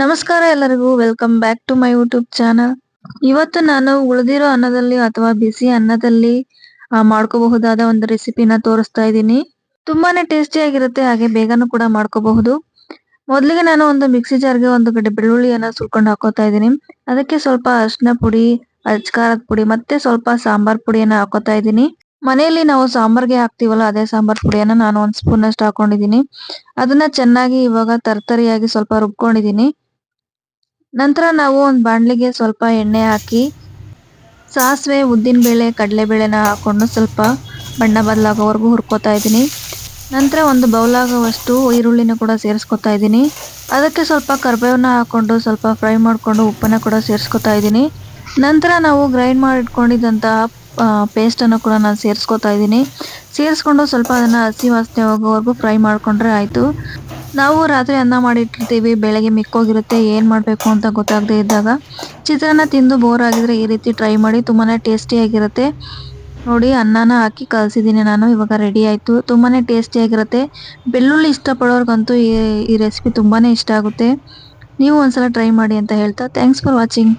ನಮಸ್ಕಾರ ಎಲ್ಲರಿಗೂ. Welcome back to my YouTube channel ಇವತ್ತು ನಾನು ಉಳಿದಿರೋ ಅನ್ನದಲ್ಲಿ ಅಥವಾ ಬಿಸಿ ಅನ್ನದಲ್ಲಿ ಮಾಡ್ಕೋಬಹುದಾದ ಒಂದು ರೆಸಿಪಿನ ತೋರಿಸ್ತಾ ಇದ್ದೀನಿ. ತುಂಬಾನೇ ಟೇಸ್ಟಿ ಆಗಿರುತ್ತೆ, ಹಾಗೆ ಬೇಗನೂ ಕೂಡ ಮಾಡ್ಕೋಬಹುದು. ಮೊದಲಿಗೆ ನಾನು ಒಂದು ಮಿಕ್ಸಿ ಜಾರ್ಗೆ ಒಂದು ಗಡ್ಡೆ ಬೆಳ್ಳುಳ್ಳಿಯನ್ನು ಸುಲ್ಕೊಂಡು ಹಾಕೋತಾ ಇದ್ದೀನಿ. ಅದಕ್ಕೆ ಸ್ವಲ್ಪ ಅರಿಶಿನ ಪುಡಿ ಅಜ್ಕಾರದ ಪುಡಿ, ಮತ್ತೆ ಸ್ವಲ್ಪ ಸಾಂಬಾರ್ ಪುಡಿಯನ್ನ ಹಾಕೋತಾ ಇದ್ದೀನಿ. ಮನೆಯಲ್ಲಿ ನಾವು ಸಾಂಬಾರ್ಗೆ ಹಾಕ್ತಿವಲ್ಲ, ಅದೇ ಸಾಂಬಾರ್ ಪುಡಿಯನ್ನ ನಾನು ಒಂದ್ ಸ್ಪೂನ್ ಅಷ್ಟು ಹಾಕೊಂಡಿದ್ದೀನಿ. ಅದನ್ನ ಚೆನ್ನಾಗಿ ಇವಾಗ ತರ್ತರಿಯಾಗಿ ಸ್ವಲ್ಪ ರುಬ್ಕೊಂಡಿದ್ದೀನಿ. ನಂತರ ನಾವು ಒಂದು ಬಾಣಲಿಗೆ ಸ್ವಲ್ಪ ಎಣ್ಣೆ ಹಾಕಿ, ಸಾಸಿವೆ ಉದ್ದಿನಬೇಳೆ ಕಡಲೆಬೇಳೆನ ಹಾಕ್ಕೊಂಡು ಸ್ವಲ್ಪ ಬಣ್ಣ ಬದಲಾಗೋವರೆಗೂ ಹುರ್ಕೋತಾ ಇದ್ದೀನಿ. ನಂತರ ಒಂದು ಬೌಲಾಗುವಷ್ಟು ಈರುಳ್ಳಿನ ಕೂಡ ಸೇರಿಸ್ಕೊತಾ ಇದ್ದೀನಿ. ಅದಕ್ಕೆ ಸ್ವಲ್ಪ ಕರ್ಬೇವನ್ನ ಹಾಕ್ಕೊಂಡು ಸ್ವಲ್ಪ ಫ್ರೈ ಮಾಡಿಕೊಂಡು ಉಪ್ಪನ್ನು ಕೂಡ ಸೇರಿಸ್ಕೊತಾ ಇದ್ದೀನಿ. ನಂತರ ನಾವು ಗ್ರೈಂಡ್ ಮಾಡಿಟ್ಕೊಂಡಿದ್ದಂತಹ ಪೇಸ್ಟನ್ನು ಕೂಡ ನಾನು ಸೇರಿಸ್ಕೊತಾ ಇದ್ದೀನಿ. ಸೇರಿಸ್ಕೊಂಡು ಸ್ವಲ್ಪ ಅದನ್ನು ಹಸಿ ವಾಸನೆ ಹೋಗೋವರೆಗೂ ಫ್ರೈ ಮಾಡಿಕೊಂಡ್ರೆ ಆಯಿತು. ನಾವು ರಾತ್ರಿ ಅನ್ನ ಮಾಡಿಟ್ಟಿರ್ತೀವಿ, ಬೆಳಗ್ಗೆ ಮಿಕ್ಕೋಗಿರುತ್ತೆ, ಏನು ಮಾಡಬೇಕು ಅಂತ ಗೊತ್ತಾಗದೇ ಇದ್ದಾಗ ಚಿತ್ರಾನ್ನ ತಿಂದು ಬೋರ್ ಆಗಿದ್ರೆ ಈ ರೀತಿ ಟ್ರೈ ಮಾಡಿ ತುಂಬಾ ಟೇಸ್ಟಿಯಾಗಿರುತ್ತೆ ನೋಡಿ, ಅನ್ನನ ಹಾಕಿ ಕಲಸಿದ್ದೀನಿ ನಾನು, ಇವಾಗ ರೆಡಿ ಆಯಿತು. ತುಂಬಾ ಟೇಸ್ಟಿಯಾಗಿರುತ್ತೆ ಬೆಳ್ಳುಳ್ಳಿ ಇಷ್ಟಪಡೋರ್ಗಂತೂ ಈ ಈ ರೆಸಿಪಿ ತುಂಬಾ ಇಷ್ಟ ಆಗುತ್ತೆ. ನೀವು ಒಂದ್ಸಲ ಟ್ರೈ ಮಾಡಿ ಅಂತ ಹೇಳ್ತಾ ಥ್ಯಾಂಕ್ಸ್ ಫಾರ್ ವಾಚಿಂಗ್